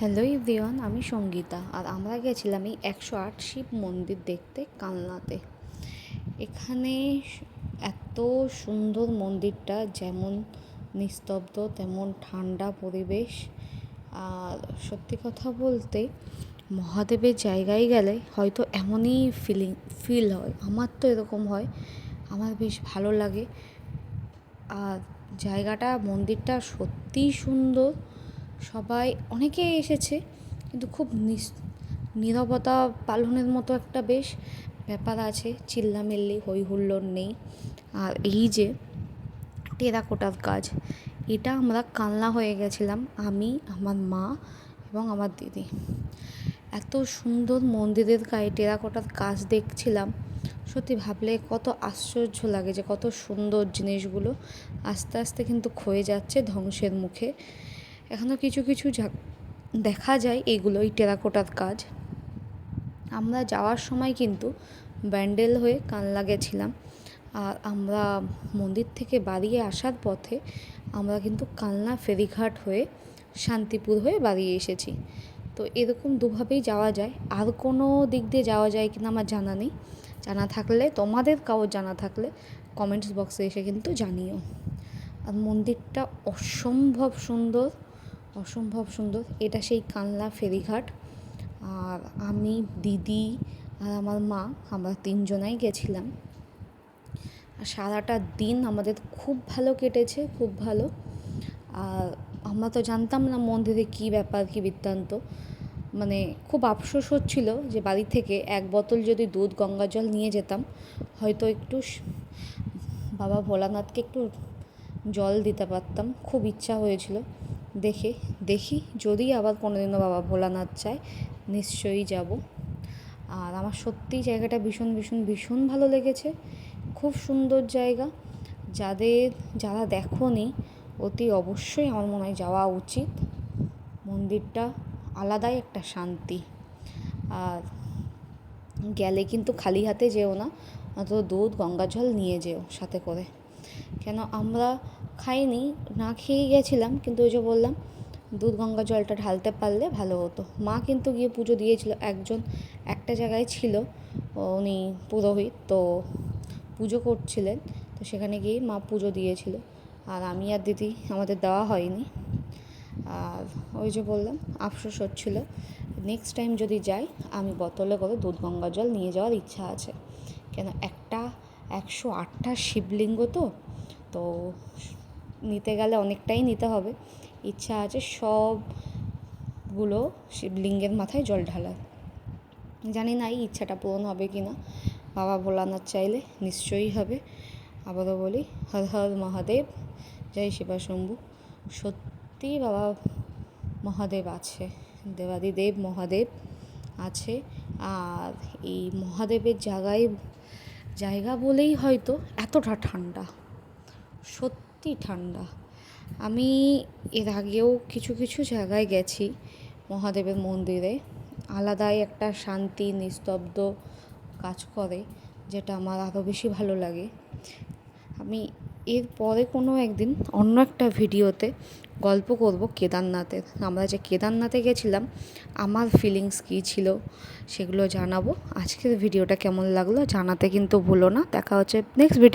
Hello everyone, আমি সঙ্গীতা আর আমরা গেছিলাম এই একশো আট শিব মন্দির দেখতে কালনাতে। এখানে এত সুন্দর মন্দিরটা, যেমন নিস্তব্ধ, তেমন ঠান্ডা পরিবেশ। আর সত্যি কথা বলতে, মহাদেবের জায়গায় গেলে হয়তো এমনই ফিলিং ফিল হয়। আমার তো এরকম হয়, আমার বেশ ভালো লাগে। আর জায়গাটা, মন্দিরটা সত্যিই সুন্দর। সবাই, অনেকে এসেছে, কিন্তু খুব নীরবতা পালনের মতো একটা বেশ ব্যাপার আছে। চিল্লামিল্লি হই হুল্লোড় নেই। আর এই যে টেরাকোটার কাজ, এটা আমরা কালনা হয়ে গেছিলাম, আমি, আমার মা এবং আমার দিদি। এত সুন্দর মন্দিরের গায়ে টেরাকোটার কাজ দেখছিলাম। সত্যি ভাবলে কত আশ্চর্য লাগে যে কত সুন্দর জিনিসগুলো আস্তে আস্তে কিন্তু ক্ষয়ে যাচ্ছে ধ্বংসের মুখে। এখনও কিছু কিছু দেখা যায় এগুলো, এই টেরাকোটার কাজ। আমরা যাওয়ার সময় কিন্তু ব্যান্ডেল হয়ে কানলা গেছিলাম আর আমরা মন্দির থেকে বাড়িয়ে আসার পথে আমরা কিন্তু কালনা ফেরিঘাট হয়ে শান্তিপুর হয়ে বাড়িয়ে এসেছি। তো এরকম দুভাবেই যাওয়া যায়। আর কোনো দিক দিয়ে যাওয়া যায় কিনা আমার জানা নেই। জানা থাকলে, তোমাদের কারোর জানা থাকলে কমেন্টস বক্সে এসে কিন্তু জানিও। আর মন্দিরটা অসম্ভব সুন্দর। অসম্ভব সুন্দর। এটা সেই কানলা ফেরিঘাট। আর আমি, দিদি আর আমার মা, আমরা তিনজনাই গেছিলাম। আর সারাটা দিন আমাদের খুব ভালো কেটেছে, খুব ভালো। আর আমরা তো জানতাম না মন্দিরে কী ব্যাপার, কী বৃত্তান্ত। মানে খুব আফসোস হচ্ছিল যে বাড়ি থেকে এক বোতল যদি দুধ, গঙ্গা জল নিয়ে যেতাম, হয়তো একটু বাবা ভোলানাথকে একটু জল দিতে পারতাম। খুব ইচ্ছা হয়েছিল। দেখে, দেখি। যদি আবার কোনোদিনও বাবা ভোলানাথ চায় নিশ্চয়ই যাব। আর আমার সত্যিই জায়গাটা ভীষণ ভীষণ ভীষণ ভালো লেগেছে। খুব সুন্দর জায়গা। যাদের, যারা দেখোনি, অতি অবশ্যই আমার মনে হয় যাওয়া উচিত। মন্দিরটা আলাদাই একটা শান্তি। আর গেলে কিন্তু খালি হাতে যেও না অত দুধ গঙ্গা জল নিয়ে যেও সাথে করে। কেন আমরা খাইনি, না খেয়েই গেছিলাম, কিন্তু ওই যে বললাম দুধ গঙ্গা জলটা ঢালতে পারলে ভালো হতো। মা কিন্তু গিয়ে পুজো দিয়েছিল, একজন একটা জায়গায় ছিল উনি পুরোহিত, তো পুজো করছিলেন, তো সেখানে গিয়ে মা পুজো দিয়েছিল। আর আমি আর দিদি আমাদের দেওয়া হয়নি। আর ওই যে বললাম, আফসোস হচ্ছিল নেক্সট টাইম যদি যাই, আমি বোতলে করে দুধ গঙ্গা জল নিয়ে যাওয়ার ইচ্ছা আছে। কেন একটা একশো আটটা শিবলিঙ্গ তো তো নিতে গেলে অনেকটাই নিতে হবে। ইচ্ছা আছে সবগুলো শিবলিঙ্গের মাথায় জল ঢালার। জানি না এই ইচ্ছাটা পূরণ হবে কি না, বাবা ভোলানাথ চাইলে নিশ্চয়ই হবে। আবারও বলি, হর হর মহাদেব, জয় শিবা শম্ভু। সত্যি বাবা মহাদেব আছে, দেবাদিদেব মহাদেব আছে। আর এই মহাদেবের জায়গায় জায়গা বলেই হয়তো এতটা ঠান্ডা, সত্যি ঠান্ডা। আমি এর আগেও কিছু কিছু জায়গায় গেছি মহাদেবের মন্দিরে, আলাদাই একটা শান্তি, নিস্তব্ধ কাজ করে, যেটা আমার আরও বেশি ভালো লাগে। আমি এর পরে কোনো একদিন অন্য একটা ভিডিওতে গল্প করব কেদারনাথের। আমরা যে কেদারনাথে গেছিলাম, আমার ফিলিংস কী ছিল সেগুলো জানাব। আজকের ভিডিওটা কেমন লাগল জানাতে কিন্তু ভুলো না। দেখা হচ্ছে নেক্সট ভিডিও